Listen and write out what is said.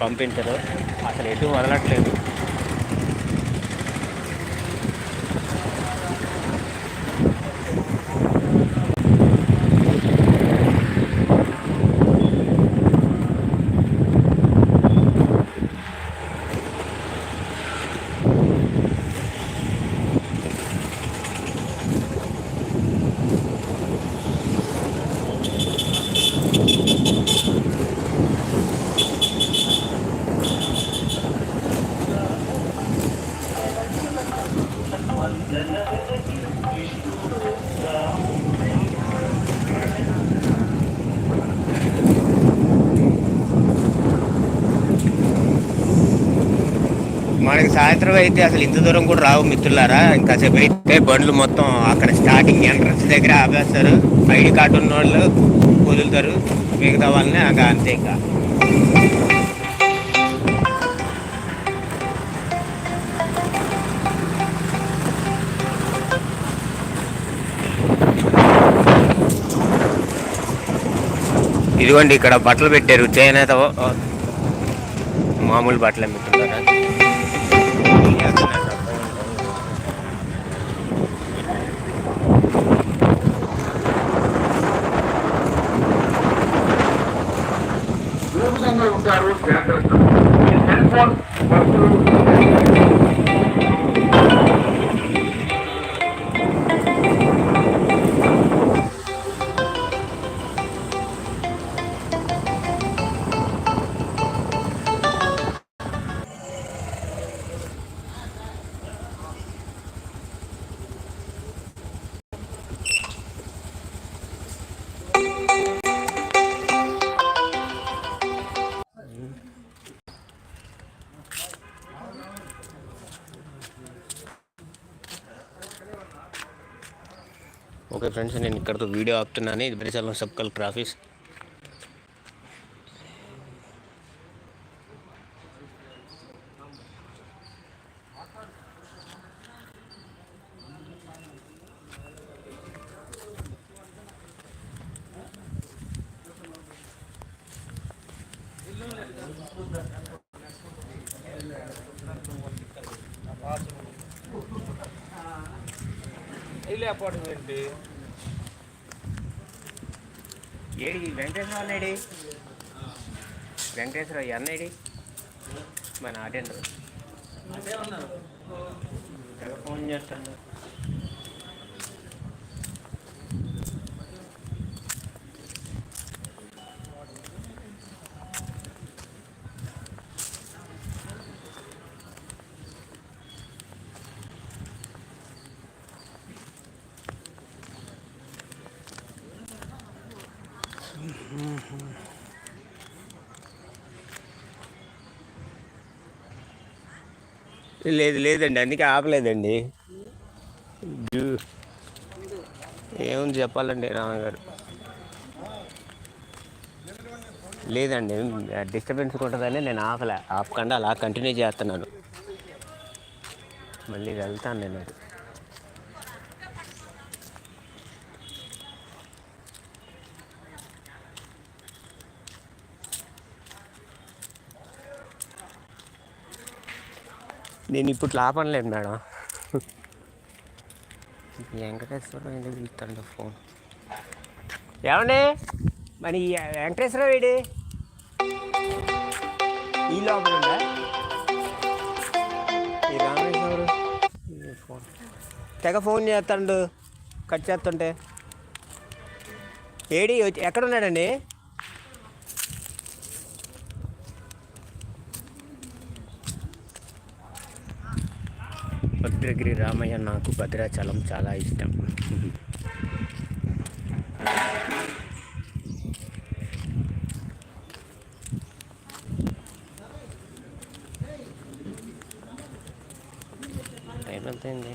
పంపించరు. అసలు ఎటు వదలట్లేదు. మనకి సాయంత్రం అయితే అసలు ఇంత దూరం కూడా రావు మిత్రులారా. ఇంకాసేపు అయితే బండ్లు మొత్తం అక్కడ స్టార్టింగ్ ఎంట్రన్స్ దగ్గర ఆపేస్తారు. ఐడి కార్డు ఉన్న వాళ్ళు వదులుతారు. మిగతా వాళ్ళని ఇంకా అంతే ఇంకా. ఇదిగోండి ఇక్కడ బట్టలు పెట్టారు. చేనేత మామూలు బట్టలు అమ్ముతున్నారు उनका रोज ध्यान रखना हेल्प फॉर ఓకే ఫ్రెండ్స్ నేను ఇక్కడతో వీడియో ఆపుతున్నాను. ఇది బరిచలం సబ్ కలెక్టర్ ఆఫీస్ అపార్ట్మెంట్ ఏడి వెంకటేశ్వర ఏడి? వెంకటేశ్వర అన్న ఏడి? మన అటెండర్ ఫోన్ చేస్తాను లేదు లేదండి అందుకే ఆపలేదండి. ఏముంది చెప్పాలండి రామగారు. లేదండి డిస్టర్బెన్స్ ఉంటుందని నేను ఆపలే. ఆపకుండా అలా కంటిన్యూ చేస్తున్నాను. మళ్ళీ వెళ్తాను నేను. అది నేను ఇప్పుడు ఆపనలేదు మేడం. వెంకటేశ్వరరావు ఎందుకు పిలుస్తాడు ఫోన్? ఏమండి? మరి వెంకటేశ్వరరావు ఏడి ఈ లోపల ఉందా? ఈ రామేశ్వరు ఫోన్. తెగ ఫోన్ చేస్తాడు. కట్ చేస్తుంటే. ఏడి వచ్చి- భద్రగిరి రామయ్య నాకు భద్రాచలం చాలా ఇష్టం అయిపోతుంది